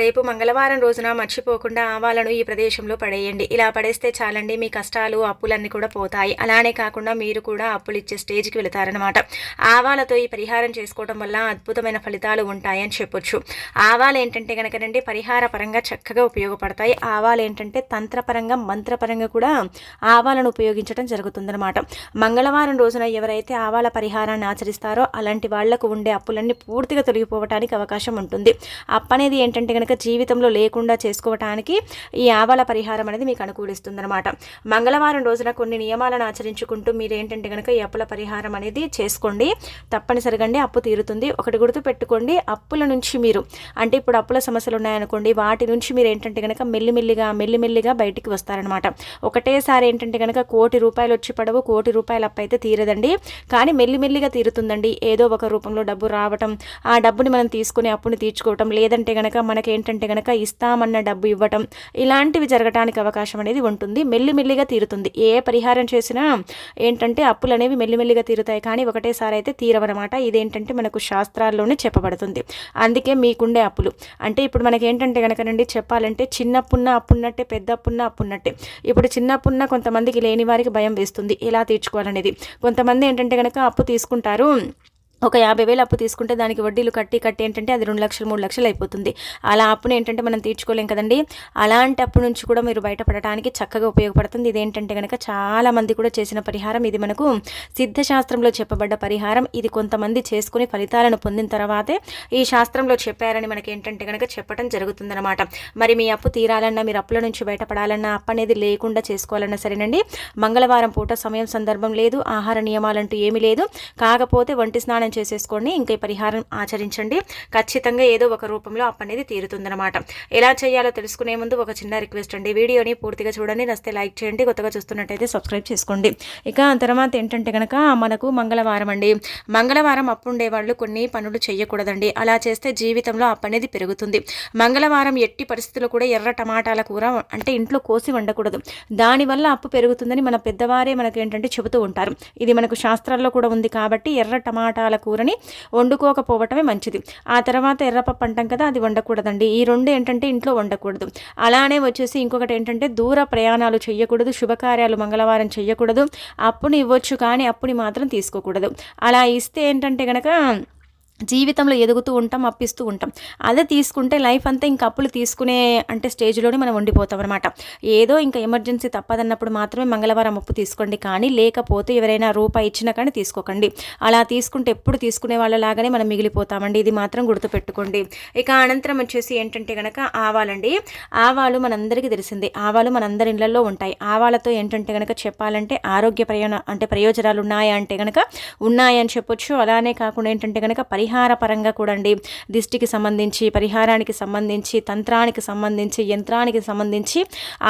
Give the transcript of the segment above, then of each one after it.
రేపు మంగళవారం రోజున మర్చిపోకుండా ఆవాలను ఈ ప్రదేశంలో పడేయండి. ఇలా పడేస్తే చాలండి మీ కష్టాలు అప్పులన్నీ కూడా పోతాయి. అలానే కాకుండా మీరు కూడా అప్పులు ఇచ్చే స్టేజ్కి వెళతారనమాట ఆవాలతో ఈ పరిహారం చేసుకోవడం వల్ల అద్భుతమైన ఫలితాలు ఉంటాయని చెప్పొచ్చు. ఆవాలు ఏంటంటే కనుకనండి పరిహార పరంగా చక్కగా ఉపయోగపడతాయి. ఆవాలు ఏంటంటే తంత్రపరంగా మంత్రపరంగా కూడా ఆవాలను ఉపయోగించడం జరుగుతుందనమాట మంగళవారం రోజున ఎవరైతే ఆవాల పరిహారాన్ని ఆచరిస్తారో అలాంటి వాళ్ళకు ఉండే అప్పులన్నీ పూర్తిగా తొలగిపోవడానికి అవకాశం ఉంటుంది. అప్పనేది ఏంటంటే కనుక జీవితంలో లేకుండా చేసుకోవటానికి ఈ ఆవాల పరిహారం అనేది మీకు అనుకూలిస్తుందనమాట మంగళవారం రోజున కొన్ని నియమాలను ఆచరించుకుంటూ మీరు ఏంటంటే కనుక ఈ అప్పుల పరిహారం అనేది చేసుకోండి. తప్పనిసరిగా అప్పు తీరుతుంది. ఒకటి గుర్తు పెట్టుకోండి అప్పుల నుంచి మీరు. అంటే ఇప్పుడు అప్పుల సమస్యలు ఉన్నాయనుకోండి వాటి నుంచి మీరు ఏంటంటే కనుక మెల్లిమెల్లిగా మెల్లిమెల్లిగా బయటికి వస్తారనమాట ఒకటేసారి ఏంటంటే కనుక కోటి రూపాయలు వచ్చి పడవు కోటి రూపాయలు అప్పు అయితే తీరదండి. కానీ మెల్లిమెల్లిగా తీరుతుందండి. ఏదో ఒక రూపంలో డబ్బు రావటం ఆ డబ్బుని మనం తీసుకుని అప్పుని తీర్చుకోవటం లేదంటే కనుక మనకి ఏంటంటే కనుక ఇస్తామన్న డబ్బు ఇవ్వటం ఇలాంటివి జరగడానికి అవకాశం అనేది ఉంటుంది. మెల్లిమెల్లిగా తీరుతుంది. ఏ పరిహారం చేసినా ఏంటంటే అప్పులు అనేవి మెల్లిమెల్లిగా తీరుతాయి. కానీ ఒకటేసారి అయితే తీరవనమాట. ఇదేంటంటే మనకు శాస్త్రాల్లోనే చెప్పబడుతుంది. అందుకే మీకుండే అప్పులు. అంటే ఇప్పుడు మనకి ఏంటంటే కనుకనండి చెప్పాలంటే చిన్నప్పున్న అప్పున్నట్టే పెద్ద అప్పున్న అప్పున్నట్టే. ఇప్పుడు చిన్నప్పున్న కొంతమందికి లేని వారికి భయం వేస్తుంది. ఎలా తీర్చుకోవాలనేది. కొంతమంది ఏంటంటే కనుక అప్పు తీసుకుంటారు. ఒక యాభై వేలు అప్పు తీసుకుంటే దానికి వడ్డీలు కట్టి కట్టి ఏంటంటే అది రెండు లక్షలు మూడు లక్షలు అయిపోతుంది. అలా అప్పును ఏంటంటే మనం తీర్చుకోలేం కదండి. అలాంటి అప్పు నుంచి కూడా మీరు బయటపడటానికి చక్కగా ఉపయోగపడుతుంది. ఇదేంటంటే కనుక చాలా మంది కూడా చేసిన పరిహారం ఇది మనకు సిద్ధశాస్త్రంలో చెప్పబడ్డ పరిహారం. ఇది కొంతమంది చేసుకుని ఫలితాలను పొందిన తర్వాతే ఈ శాస్త్రంలో చెప్పారని మనకి ఏంటంటే కనుక చెప్పడం జరుగుతుందన్నమాట. మరి మీ అప్పు తీరాలన్నా మీరు అప్పుల నుంచి బయటపడాలన్నా అప్పు అనేది లేకుండా చేసుకోవాలన్నా సరేనండి. మంగళవారం పూట సమయం సందర్భం లేదు. ఆహార నియమాలంటూ ఏమీ లేదు. కాకపోతే వంటి స్నానం చేసేసుకోండి. ఇంకా ఈ పరిహారం ఆచరించండి. ఖచ్చితంగా ఏదో ఒక రూపంలో అప్పు అనేది తీరుతుందనమాట ఎలా చేయాలో తెలుసుకునే ముందు ఒక చిన్న రిక్వెస్ట్ అండి. వీడియోని పూర్తిగా చూడండి. నస్తే లైక్ చేయండి. కొత్తగా చూస్తున్నట్టయితే సబ్స్క్రైబ్ చేసుకోండి. ఇక తర్వాత ఏంటంటే కనుక మనకు మంగళవారం అండి. మంగళవారం అప్పు ఉండేవాళ్ళు కొన్ని పనులు చేయకూడదండి అలా చేస్తే జీవితంలో అప్పు అనేది పెరుగుతుంది. మంగళవారం ఎట్టి పరిస్థితుల్లో కూడా ఎర్ర టమాటాల కూర అంటే ఇంట్లో కోసి వండకూడదు. దానివల్ల అప్పు పెరుగుతుందని మన పెద్దవారే మనకు ఏంటంటే చెబుతూ ఉంటారు. ఇది మనకు శాస్త్రాల్లో కూడా ఉంది కాబట్టి ఎర్ర టమాటాల కూరని వండుకోకపోవటమే మంచిది. ఆ తర్వాత ఎర్రపప్పు అంటాం కదా అది వండకూడదండి. ఈ రెండు ఏంటంటే ఇంట్లో వండకూడదు. అలానే వచ్చేసి ఇంకొకటి ఏంటంటే దూర ప్రయాణాలు చేయకూడదు శుభకార్యాలు మంగళవారం చేయకూడదు అప్పుని ఇవ్వచ్చు కానీ అప్పుని మాత్రం తీసుకోకూడదు. అలా ఇస్తే ఏంటంటే కనుక జీవితంలో ఎదుగుతూ ఉంటాం అప్పిస్తూ ఉంటాం. అదే తీసుకుంటే లైఫ్ అంతా ఇంకా అప్పులు తీసుకునే అంటే స్టేజ్లోనే మనం ఉండిపోతాం అనమాట ఏదో ఇంకా ఎమర్జెన్సీ తప్పదన్నప్పుడు మాత్రమే మంగళవారం అప్పు తీసుకోండి కానీ లేకపోతే ఎవరైనా రూపాయి ఇచ్చినా కానీ తీసుకోకండి. అలా తీసుకుంటే ఎప్పుడు తీసుకునే వాళ్ళలాగానే మనం మిగిలిపోతామండి. ఇది మాత్రం గుర్తుపెట్టుకోండి. ఇక అనంతరం వచ్చేసి ఏంటంటే కనుక ఆవాలండి. ఆవాలు మనందరికీ తెలిసిందే. ఆవాలు మనందరి ఇళ్ళలో ఉంటాయి. ఆవాలతో ఏంటంటే కనుక చెప్పాలంటే ఆరోగ్య ప్రయోజన అంటే ప్రయోజనాలు ఉన్నాయా అంటే కనుక ఉన్నాయని చెప్పొచ్చు. అలానే కాకుండా ఏంటంటే కనుక పరిహార పరంగా కూడా అండి దిష్టికి సంబంధించి పరిహారానికి సంబంధించి తంత్రానికి సంబంధించి యంత్రానికి సంబంధించి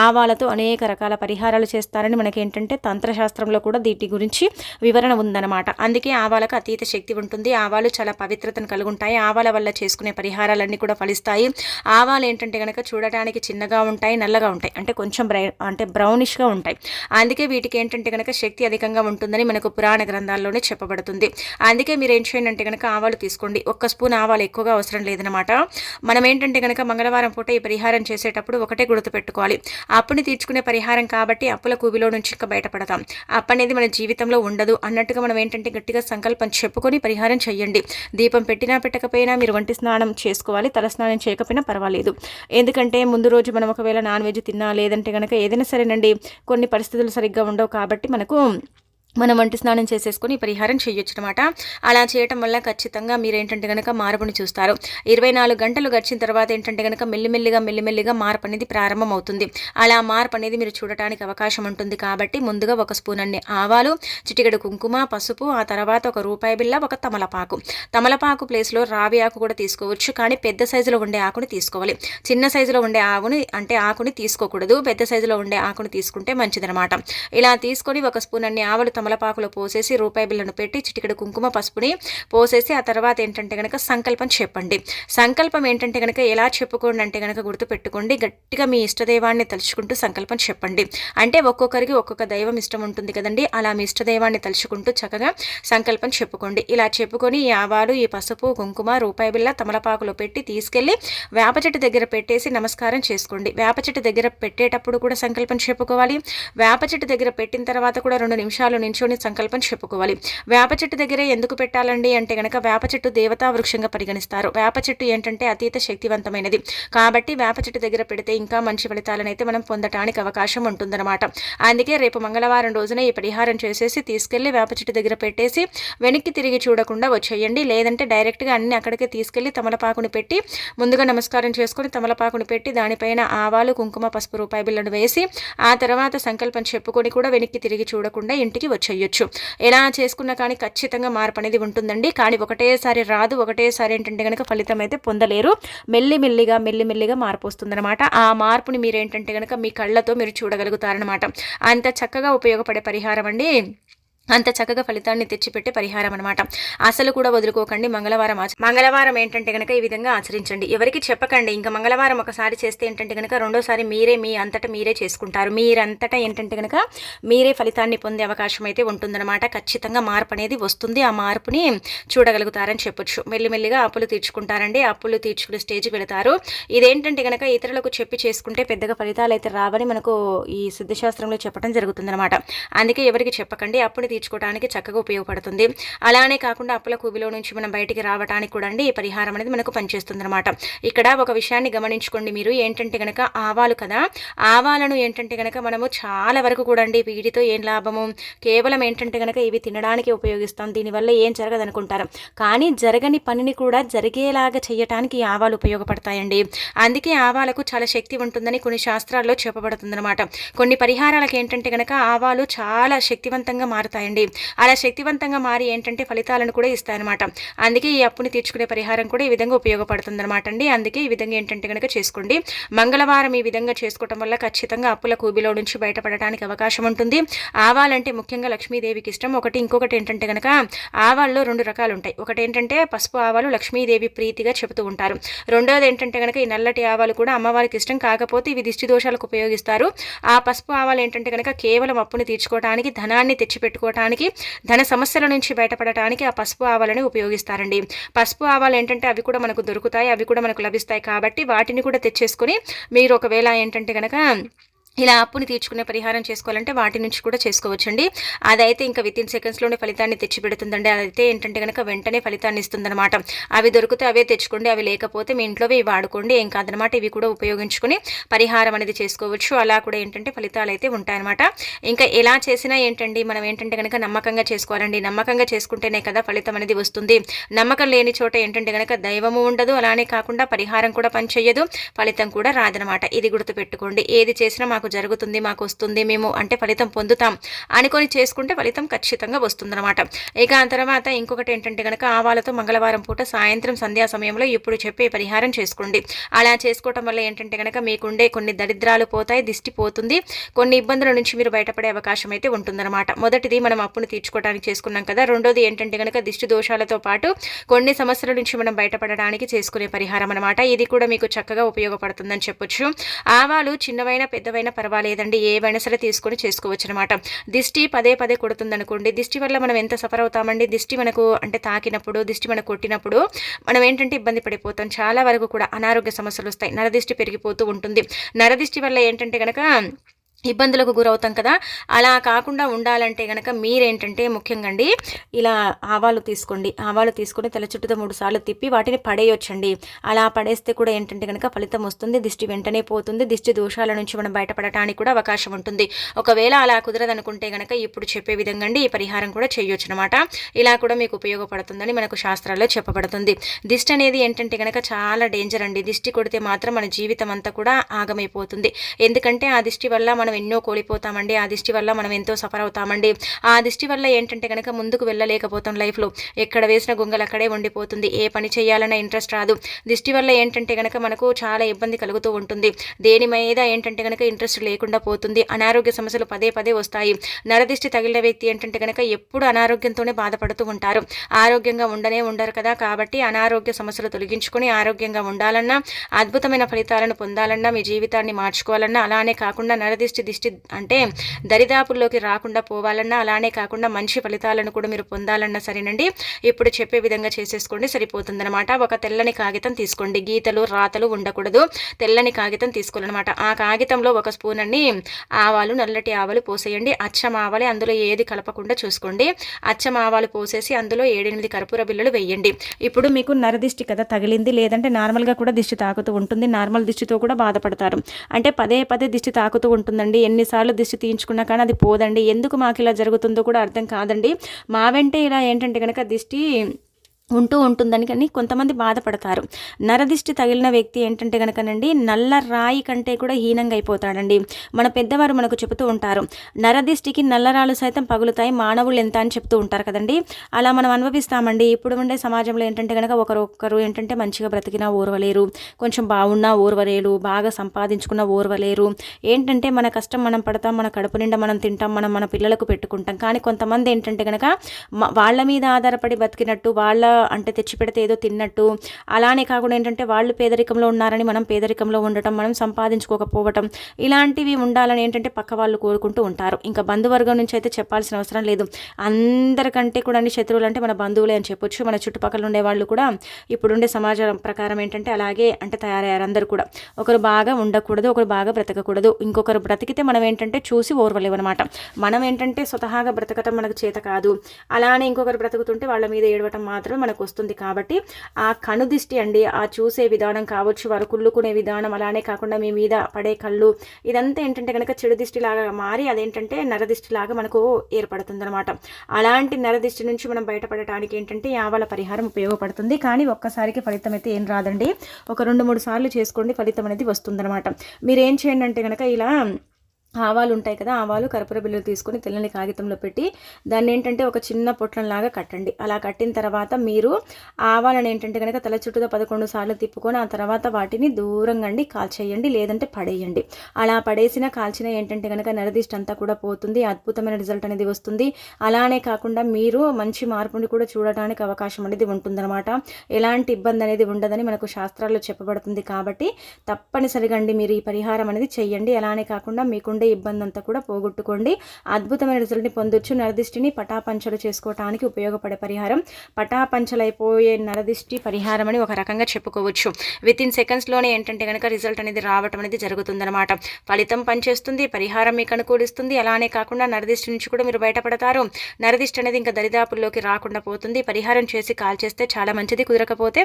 ఆవాలతో అనేక రకాల పరిహారాలు చేస్తారని మనకి ఏంటంటే తంత్రశాస్త్రంలో కూడా వీటి గురించి వివరణ ఉందన్నమాట. అందుకే ఆవాలకు అతీత శక్తి ఉంటుంది. ఆవాలు చాలా పవిత్రతను కలిగి ఉంటాయి ఆవాల వల్ల చేసుకునే పరిహారాలన్నీ కూడా ఫలిస్తాయి. ఆవాలు ఏంటంటే కనుక చూడటానికి చిన్నగా ఉంటాయి నల్లగా ఉంటాయి. అంటే కొంచెం బ్రై అంటే బ్రౌనిష్గా ఉంటాయి. అందుకే వీటికి ఏంటంటే కనుక శక్తి అధికంగా ఉంటుందని మనకు పురాణ గ్రంథాల్లోనే చెప్పబడుతుంది. అందుకే మీరు ఏం చేయండి అంటే కనుక ఆవాలు తీసుకోండి. ఒక్క స్పూన్ ఆవాలు ఎక్కువగా అవసరం లేదనమాట మనం ఏంటంటే కనుక మంగళవారం పూట ఈ పరిహారం చేసేటప్పుడు ఒకటే గుర్తు పెట్టుకోవాలి. అప్పుని తీర్చుకునే పరిహారం కాబట్టి అప్పుల కూబిలో నుంచి ఇంకా బయటపడతాం. అప్పు అనేది మన జీవితంలో ఉండదు. అన్నట్టుగా మనం ఏంటంటే గట్టిగా సంకల్పం చెప్పుకొని పరిహారం చేయండి దీపం పెట్టినా పెట్టకపోయినా మీరు వంటి స్నానం చేసుకోవాలి. తల స్నానం చేయకపోయినా పర్వాలేదు. ఎందుకంటే ముందు రోజు మనం ఒకవేళ నాన్ వెజ్ తిన్నా లేదంటే కనుక ఏదైనా సరేనండి. కొన్ని పరిస్థితులు సరిగ్గా ఉండవు కాబట్టి మనకు మనం వంటి స్నానం చేసేసుకొని పరిహారం చేయొచ్చు అనమాట అలా చేయటం వల్ల ఖచ్చితంగా మీరు ఏంటంటే కనుక మార్పుని చూస్తారు. ఇరవై నాలుగు గంటలు గడిచిన తర్వాత ఏంటంటే కనుక మెల్లిమెల్లిగా మెల్లిమెల్లిగా మార్పు అనేది ప్రారంభం అవుతుంది అలా మార్పు అనేది మీరు చూడటానికి అవకాశం ఉంటుంది కాబట్టి ముందుగా ఒక స్పూన్ అన్ని ఆవాలు చిటికెడు కుంకుమ పసుపు ఆ తర్వాత ఒక రూపాయి బిల్ల ఒక తమలపాకు. తమలపాకు ప్లేస్లో రావి ఆకు కూడా తీసుకోవచ్చు కానీ పెద్ద సైజులో ఉండే ఆకుని తీసుకోవాలి. చిన్న సైజులో ఉండే ఆవుని అంటే ఆకుని తీసుకోకూడదు. పెద్ద సైజులో ఉండే ఆకుని తీసుకుంటే మంచిదనమాట. ఇలా తీసుకొని ఒక స్పూన్ అన్ని ఆవులు తమలపాకులో పోసేసి రూపాయి బిళ్ళను పెట్టి చిటికెడు కుంకుమ పసుపుని పోసేసి ఆ తర్వాత ఏంటంటే కనుక సంకల్పం చెప్పండి. సంకల్పం ఏంటంటే కనుక ఎలా చెప్పుకోండి అంటే కనుక గుర్తుపెట్టుకోండి. గట్టిగా మీ ఇష్టదైవాన్ని తలుచుకుంటూ సంకల్పం చెప్పండి. అంటే ఒక్కొక్కరికి ఒక్కొక్క దైవం ఇష్టం ఉంటుంది కదండి. అలా మీ ఇష్టదైవాన్ని తలుచుకుంటూ చక్కగా సంకల్పం చెప్పుకోండి. ఇలా చెప్పుకొని ఈ ఆవాలు ఈ పసుపు కుంకుమ రూపాయి బిళ్ళ తమలపాకులో పెట్టి తీసుకెళ్ళి వేప చెట్టు దగ్గర పెట్టేసి నమస్కారం చేసుకోండి. వేప చెట్టు దగ్గర పెట్టేటప్పుడు కూడా సంకల్పం చెప్పుకోవాలి. వేప చెట్టు దగ్గర పెట్టిన తర్వాత కూడా రెండు నిమిషాలు నించొని సంకల్పం చెప్పుకోవాలి. వేప చెట్టు దగ్గరే ఎందుకు పెట్టాలండి? అంటే గనక వేప చెట్టు దేవతా వృక్షంగా పరిగణిస్తారు. వేప చెట్టు ఏంటంటే అతీత శక్తివంతమైనది. కాబట్టి వేప చెట్టు దగ్గర పెడితే ఇంకా మంచి ఫలితాలనైతే మనం పొందటానికి అవకాశం ఉంటుందన్నమాట. అందుకే రేపు మంగళవారం రోజున ఈ పరిహారం చేసేసి తీసుకెళ్ళి వేప చెట్టు దగ్గర పెట్టేసి వెనక్కి తిరిగి చూడకుండా వచ్చేయండి. లేదంటే డైరెక్ట్గా అన్ని అక్కడికే తీసుకెళ్ళి తమలపాకుని పెట్టి ముందుగా నమస్కారం చేసుకొని తమలపాకుని పెట్టి దానిపైన ఆవాలు కుంకుమ పసుపు రూపాయి బిళ్ళను వేసి ఆ తర్వాత సంకల్పం చెప్పుకొని కూడా వెనక్కి తిరిగి చూడకుండా ఇంటికి వచ్చి చేయొచ్చు. ఎలా చేసుకున్నా కానీ ఖచ్చితంగా మార్పు అనేది ఉంటుందండి. కానీ ఒకటేసారి రాదు ఒకటేసారి ఏంటంటే కనుక ఫలితం అయితే పొందలేరు. మెల్లిమెల్లిగా మెల్లిమెల్లిగా మార్పు వస్తుందన్నమాట. ఆ మార్పుని మీరు ఏంటంటే కనుక మీ కళ్ళతో మీరు చూడగలుగుతారనమాట అంత చక్కగా ఉపయోగపడే పరిహారం అండి. అంత చక్కగా ఫలితాన్ని తెచ్చిపెట్టే పరిహారం అనమాట అసలు కూడా వదులుకోకండి. మంగళవారం మంగళవారం ఏంటంటే కనుక ఈ విధంగా ఆచరించండి. ఎవరికి చెప్పకండి. ఇంకా మంగళవారం ఒకసారి చేస్తే ఏంటంటే కనుక రెండోసారి మీరే మీ అంతటా మీరే చేసుకుంటారు. మీరంతటా ఏంటంటే కనుక మీరే ఫలితాన్ని పొందే అవకాశం అయితే ఉంటుందన్నమాట. ఖచ్చితంగా మార్పు అనేది వస్తుంది. ఆ మార్పుని చూడగలుగుతారని చెప్పొచ్చు. మెల్లిమెల్లిగా అప్పులు తీర్చుకుంటారండి. అప్పులు తీర్చుకునే స్టేజ్కి వెళతారు. ఇదేంటంటే కనుక ఇతరులకు చెప్పి చేసుకుంటే పెద్దగా ఫలితాలు అయితే రావని మనకు ఈ సిద్ధశాస్త్రంలో చెప్పడం జరుగుతుందన్నమాట. అందుకే ఎవరికి చెప్పకండి. అప్పుని తీర్చుకోవడానికి చక్కగా ఉపయోగపడుతుంది. అలానే కాకుండా అప్పుల కూబిలో నుంచి మనం బయటికి రావడానికి కూడా అండి ఈ పరిహారం అనేది మనకు పనిచేస్తుంది అనమాట ఇక్కడ ఒక విషయాన్ని గమనించుకోండి మీరు. ఏంటంటే కనుక ఆవాలు కదా ఆవాలను ఏంటంటే కనుక మనము చాలా వరకు కూడా అండి వీటితో ఏం లాభము? కేవలం ఏంటంటే కనుక ఇవి తినడానికి ఉపయోగిస్తాం. దీనివల్ల ఏం జరగదు అనుకుంటారు కానీ జరగని పనిని కూడా జరిగేలాగా చేయటానికి ఆవాలు ఉపయోగపడతాయండి. అందుకే ఆవాలకు చాలా శక్తి ఉంటుందని కొన్ని శాస్త్రాల్లో చెప్పబడుతుందన్నమాట. కొన్ని పరిహారాలకు ఏంటంటే కనుక ఆవాలు చాలా శక్తివంతంగా మారుతాయి. ఇస్తాయండి అలా శక్తివంతంగా మారి ఏంటంటే ఫలితాలను కూడా ఇస్తాయన్నమాట. అందుకే ఈ అప్పుని తీర్చుకునే పరిహారం కూడా ఈ విధంగా ఉపయోగపడుతుందన్నమాట అండి. అందుకే ఈ విధంగా ఏంటంటే కనుక చేసుకోండి. మంగళవారం ఈ విధంగా చేసుకోవటం వల్ల ఖచ్చితంగా అప్పుల కూబిలో నుంచి బయటపడటానికి అవకాశం ఉంటుంది. ఆవాలంటే ముఖ్యంగా లక్ష్మీదేవికి ఇష్టం. ఒకటి ఇంకొకటి ఏంటంటే కనుక ఆవాల్లో రెండు రకాలు ఉంటాయి ఒకటి ఏంటంటే పసుపు ఆవాలు లక్ష్మీదేవి ప్రీతిగా చెబుతూ ఉంటారు. రెండోది ఏంటంటే కనుక ఈ నల్లటి ఆవాలు కూడా అమ్మవారికి ఇష్టం కాకపోతే ఇవి దిష్టి దోషాలకు ఉపయోగిస్తారు. ఆ పసుపు ఆవాలు ఏంటంటే కనుక కేవలం అప్పుని తీర్చుకోవడానికి ధనాన్ని తెచ్చిపెట్టుకోవడానికి చేసుకోవటానికి ధన సమస్యల నుంచి బయటపడటానికి ఆ పసుపు ఆవాలని ఉపయోగిస్తారండి. పసుపు ఆవాలు ఏంటంటే అవి కూడా మనకు దొరుకుతాయి అవి కూడా మనకు లభిస్తాయి కాబట్టి వాటిని కూడా తెచ్చేసుకొని మీరు ఒకవేళ ఏంటంటే కనుక ఇలా అప్పుని తీర్చుకునే పరిహారం చేసుకోవాలంటే వాటి నుంచి కూడా చేసుకోవచ్చండి. అదైతే ఇంకా విత్ ఇన్ సెకండ్స్లోనే ఫలితాన్ని తెచ్చిపెడుతుందండి. అదైతే ఏంటంటే కనుక వెంటనే ఫలితాన్ని ఇస్తుందన్నమాట. అవి దొరికితే అవే తెచ్చుకోండి అవి లేకపోతే మీ ఇంట్లోవి వాడుకోండి. ఏం కాదనమాట ఇవి కూడా ఉపయోగించుకొని పరిహారం అనేది చేసుకోవచ్చు. అలా కూడా ఏంటంటే ఫలితాలు అయితే ఉంటాయన్నమాట. ఇంకా ఎలా చేసినా ఏంటండి మనం ఏంటంటే కనుక నమ్మకంగా చేసుకోవాలండి. నమ్మకంగా చేసుకుంటేనే కదా ఫలితం అనేది వస్తుంది. నమ్మకం లేని చోట ఏంటంటే కనుక దైవము ఉండదు. అలానే కాకుండా పరిహారం కూడా పనిచేయదు. ఫలితం కూడా రాదనమాట ఇది గుర్తుపెట్టుకోండి. ఏది చేసినా మాకు మాకు జరుగుతుంది మాకు వస్తుంది మేము అంటే ఫలితం పొందుతాం అనుకొని చేసుకుంటే ఫలితం ఖచ్చితంగా వస్తుందన్నమాట. ఇక ఆ తర్వాత ఇంకొకటి ఏంటంటే కనుక ఆవాలతో మంగళవారం పూట సాయంత్రం సంధ్యా సమయంలో ఇప్పుడు చెప్పే పరిహారం చేసుకోండి. అలా చేసుకోవటం వల్ల ఏంటంటే కనుక మీకుండే కొన్ని దరిద్రాలు పోతాయి దిష్టి పోతుంది కొన్ని ఇబ్బందుల నుంచి మీరు బయటపడే అవకాశం అయితే ఉంటుందన్నమాట. మొదటిది మనం అప్పును తీర్చుకోవడానికి చేసుకున్నాం కదా రెండోది ఏంటంటే కనుక దిష్టి దోషాలతో పాటు కొన్ని సమస్యల నుంచి మనం బయటపడడానికి చేసుకునే పరిహారం అనమాట ఇది కూడా మీకు చక్కగా ఉపయోగపడుతుందని చెప్పొచ్చు. ఆవాలు చిన్నవైన పెద్దవైన పర్వాలేదండి. ఏవైనా సరే తీసుకొని చేసుకోవచ్చు అనమాట దిష్టి పదే పదే కొడుతుంది అనుకోండి దిష్టి వల్ల మనం ఎంత సఫర్ అవుతామండి? దిష్టి మనకు అంటే తాకినప్పుడు దిష్టి మనకు కొట్టినప్పుడు మనం ఏంటంటే ఇబ్బంది పడిపోతాం. చాలా వరకు కూడా అనారోగ్య సమస్యలు వస్తాయి. నరదిష్టి పెరిగిపోతూ ఉంటుంది. నరదిష్టి వల్ల ఏంటంటే కనుక ఇబ్బందులకు గురవుతాం కదా. అలా కాకుండా ఉండాలంటే కనుక మీరేంటంటే ముఖ్యంగా అండి ఇలా ఆవాలు తీసుకోండి. ఆవాలు తీసుకొని తల చుట్టూతో మూడు సార్లు తిప్పి వాటిని పడేయొచ్చండి. అలా పడేస్తే కూడా ఏంటంటే కనుక ఫలితం వస్తుంది. దిష్టి వెంటనే పోతుంది. దిష్టి దోషాల నుంచి మనం బయటపడటానికి కూడా అవకాశం ఉంటుంది. ఒకవేళ అలా కుదరదనుకుంటే కనుక ఇప్పుడు చెప్పే విధంగా అండి ఈ పరిహారం కూడా చేయొచ్చు అనమాట ఇలా కూడా మీకు ఉపయోగపడుతుందని మనకు శాస్త్రాల్లో చెప్పబడుతుంది. దిష్టి అనేది ఏంటంటే కనుక చాలా డేంజర్ అండి. దిష్టి కొడితే మాత్రం మన జీవితం అంతా కూడా ఆగమైపోతుంది. ఎందుకంటే ఆ దిష్టి వల్ల మనం మనం ఎన్నో కోల్పోతామండి. ఆ దిష్టి వల్ల మనం ఎంతో సఫర్ అవుతామండి. ఆ దిష్టి వల్ల ఏంటంటే కనుక ముందుకు వెళ్ళలేకపోతాం లైఫ్లో ఎక్కడ వేసిన గొంగలు అక్కడే ఉండిపోతుంది. ఏ పని చేయాలన్న ఇంట్రెస్ట్ రాదు. దిష్టి వల్ల ఏంటంటే కనుక మనకు చాలా ఇబ్బంది కలుగుతూ ఉంటుంది. దేని మీద ఏంటంటే కనుక ఇంట్రెస్ట్ లేకుండా పోతుంది. అనారోగ్య సమస్యలు పదే పదే వస్తాయి. నరదిష్టి తగిలిన వ్యక్తి ఏంటంటే కనుక ఎప్పుడు అనారోగ్యంతోనే బాధపడుతూ ఉంటారు. ఆరోగ్యంగా ఉండనే ఉండరు కదా. కాబట్టి అనారోగ్య సమస్యలు తొలగించుకొని ఆరోగ్యంగా ఉండాలన్నా అద్భుతమైన ఫలితాలను పొందాలన్నా మీ జీవితాన్ని మార్చుకోవాలన్నా అలానే కాకుండా నరదిష్టి దిష్టి అంటే దరిదాపుల్లోకి రాకుండా పోవాలన్నా అలానే కాకుండా మంచి ఫలితాలను కూడా మీరు పొందాలన్నా సరేనండి. ఇప్పుడు చెప్పే విధంగా చేసేసుకోండి సరిపోతుందనమాట ఒక తెల్లని కాగితం తీసుకోండి. గీతలు రాతలు ఉండకూడదు. తెల్లని కాగితం తీసుకోవాలన్నమాట. ఆ కాగితంలో ఒక స్పూన్ అన్ని ఆవాలు నల్లటి ఆవాలు పోసేయండి. అచ్చం ఆవాలే అందులో ఏది కలపకుండా చూసుకోండి. అచ్చం ఆవాలు పోసేసి అందులో ఏడెనిమిది కర్పూర బిల్లలు వేయండి. ఇప్పుడు మీకు నరదిష్టి కదా తగిలింది లేదంటే నార్మల్గా కూడా దిష్టి తాకుతూ ఉంటుంది. నార్మల్ దిష్టితో కూడా బాధపడతారు. అంటే పదే పదే దిష్టి తాకుతూ ఉంటుందండి. ఎన్నిసార్లు దిష్టి తీయించుకున్నా కానీ అది పోదండి. ఎందుకు మాకు ఇలా జరుగుతుందో కూడా అర్థం కాదండి. మా వెంటే ఇలా ఏంటంటే కనుక దిష్టి ఉంటూ ఉంటుందని కానీ కొంతమంది బాధపడతారు. నరదిష్టి తగిలిన వ్యక్తి ఏంటంటే కనుకనండి నల్ల రాయి కంటే కూడా హీనంగా అయిపోతాడండి మన పెద్దవారు మనకు చెబుతూ ఉంటారు నరదిష్టికి నల్లరాలు సైతం పగులుతాయి మానవులు ఎంత అని చెప్తూ ఉంటారు కదండి. అలా మనం అనుభవిస్తామండి. ఇప్పుడు ఉండే సమాజంలో ఏంటంటే కనుక ఒకరొకరు ఏంటంటే మంచిగా బ్రతికినా ఓర్వలేరు కొంచెం బాగున్నా ఓర్వలేరు బాగా సంపాదించుకున్న ఓర్వలేరు. ఏంటంటే మన కష్టం మనం పడతాం మన కడుపు నిండా మనం తింటాం మనం మన పిల్లలకు పెట్టుకుంటాం. కానీ కొంతమంది ఏంటంటే కనుక వాళ్ళ మీద ఆధారపడి బతికినట్టు వాళ్ళ అంటే తెచ్చి పెడితే ఏదో తిన్నట్టు. అలానే కాకుండా ఏంటంటే వాళ్ళు పేదరికంలో ఉన్నారని మనం పేదరికంలో ఉండటం మనం సంపాదించుకోకపోవటం ఇలాంటివి ఉండాలని ఏంటంటే పక్క వాళ్ళు కోరుకుంటూ ఉంటారు. ఇంకా బంధువర్గం నుంచి అయితే చెప్పాల్సిన అవసరం లేదు. అందరికంటే కూడా అన్ని శత్రువులు అంటే మన బంధువులే అని చెప్పొచ్చు. మన చుట్టుపక్కల ఉండే వాళ్ళు కూడా ఇప్పుడుండే సమాజం ప్రకారం ఏంటంటే అలాగే అంటే తయారయ్యారు అందరు కూడా. ఒకరు బాగా ఉండకూడదు ఒకరు బాగా బ్రతకకూడదు. ఇంకొకరు బ్రతికితే మనం ఏంటంటే చూసి ఓర్వలేవు అనమాట మనం ఏంటంటే స్వతహాగా బ్రతకటం మనకు చేత కాదు. అలానే ఇంకొకరు బ్రతుకుతుంటే వాళ్ళ మీద ఏడవటం మాత్రమే మనకు వస్తుంది కాబట్టి ఆ కనుదిష్టి అండి ఆ చూసే విధానం కావచ్చు వారు కుళ్ళుకునే విధానం అలానే కాకుండా మీ మీద పడే కళ్ళు ఇదంతా ఏంటంటే కనుక చెడు దిష్టిలాగా మారి అదేంటంటే నరదిష్టిలాగా మనకు ఏర్పడుతుందనమాట అలాంటి నరదిష్టి నుంచి మనం బయటపడటానికి ఏంటంటే యావల పరిహారం ఉపయోగపడుతుంది. కానీ ఒక్కసారికి ఫలితం అయితే ఏం రాదండి. ఒక రెండు మూడు సార్లు చేసుకోండి ఫలితం అనేది వస్తుందన్నమాట. మీరు ఏం చేయండి అంటే కనుక ఇలా ఆవాలు ఉంటాయి కదా ఆవాలు కర్పూర బిల్లులు తీసుకొని తెల్లని కాగితంలో పెట్టి దాన్ని ఏంటంటే ఒక చిన్న పొట్లంలాగా కట్టండి. అలా కట్టిన తర్వాత మీరు ఆవాలను ఏంటంటే కనుక తల చుట్టూతో పదకొండు సార్లు తిప్పుకొని ఆ తర్వాత వాటిని దూరంగా అండి కాల్చేయండి లేదంటే పడేయండి. అలా పడేసిన కాల్చిన ఏంటంటే కనుక నరదిష్ట అంతా కూడా పోతుంది అద్భుతమైన రిజల్ట్ అనేది వస్తుంది. అలానే కాకుండా మీరు మంచి మార్పుని కూడా చూడటానికి అవకాశం అనేది ఉంటుందన్నమాట. ఎలాంటి ఇబ్బంది అనేది ఉండదని మనకు శాస్త్రాల్లో చెప్పబడుతుంది కాబట్టి తప్పనిసరిగా అండి మీరు ఈ పరిహారం అనేది చెయ్యండి అలానే కాకుండా మీకుండే ఉండే ఇబ్బంది అంతా కూడా పోగొట్టుకోండి. అద్భుతమైన రిజల్ట్ని పొందొచ్చు. నరదిష్టిని పటాపంచలు చేసుకోవటానికి ఉపయోగపడే పరిహారం పటాపంచలైపోయే నరదిష్టి పరిహారం అని ఒక రకంగా చెప్పుకోవచ్చు. విత్ ఇన్ సెకండ్స్లోనే ఏంటంటే కనుక రిజల్ట్ అనేది రావటం అనేది జరుగుతుందన్నమాట. ఫలితం పనిచేస్తుంది పరిహారం మీకు అనుకూలిస్తుంది. అలానే కాకుండా నరదిష్టి నుంచి కూడా మీరు బయటపడతారు. నరదిష్టి అనేది ఇంకా దరిదాపుల్లోకి రాకుండా పోతుంది. పరిహారం చేసి కాల్ చేస్తే చాలా మంచిది కుదరకపోతే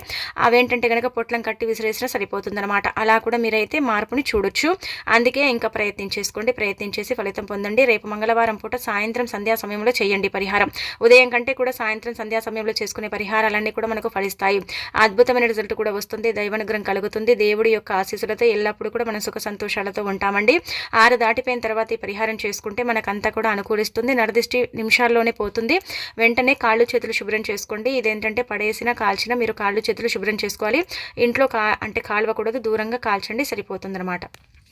అవేంటంటే కనుక పొట్లం కట్టి విసిరేసినా సరిపోతుందనమాట అలా కూడా మీరైతే మార్పుని చూడొచ్చు. అందుకే ఇంకా ప్రయత్నం చేసుకోండి. చేసుకోండి ప్రయత్నించేసి ఫలితం పొందండి. రేపు మంగళవారం పూట సాయంత్రం సంధ్యా సమయంలో చేయండి పరిహారం. ఉదయం కంటే కూడా సాయంత్రం సంధ్యా సమయంలో చేసుకునే పరిహారాలన్నీ కూడా మనకు ఫలిస్తాయి. అద్భుతమైన రిజల్ట్ కూడా వస్తుంది. దైవనుగ్రహం కలుగుతుంది. దేవుడి యొక్క ఆశీస్సులతో ఎల్లప్పుడూ కూడా మనం సుఖ సంతోషాలతో ఉంటామండి. ఆరు దాటిపోయిన తర్వాత ఈ పరిహారం చేసుకుంటే మనకంతా కూడా అనుకూలిస్తుంది. నరదిష్టి నిమిషాల్లోనే పోతుంది. వెంటనే కాళ్ళు చేతులు శుభ్రం చేసుకోండి. ఇదేంటంటే పడేసిన కాల్చిన మీరు కాళ్ళు చేతులు శుభ్రం చేసుకోవాలి. ఇంట్లో కా అంటే కాలువకూడదు. దూరంగా కాల్చండి. సరిపోతుంది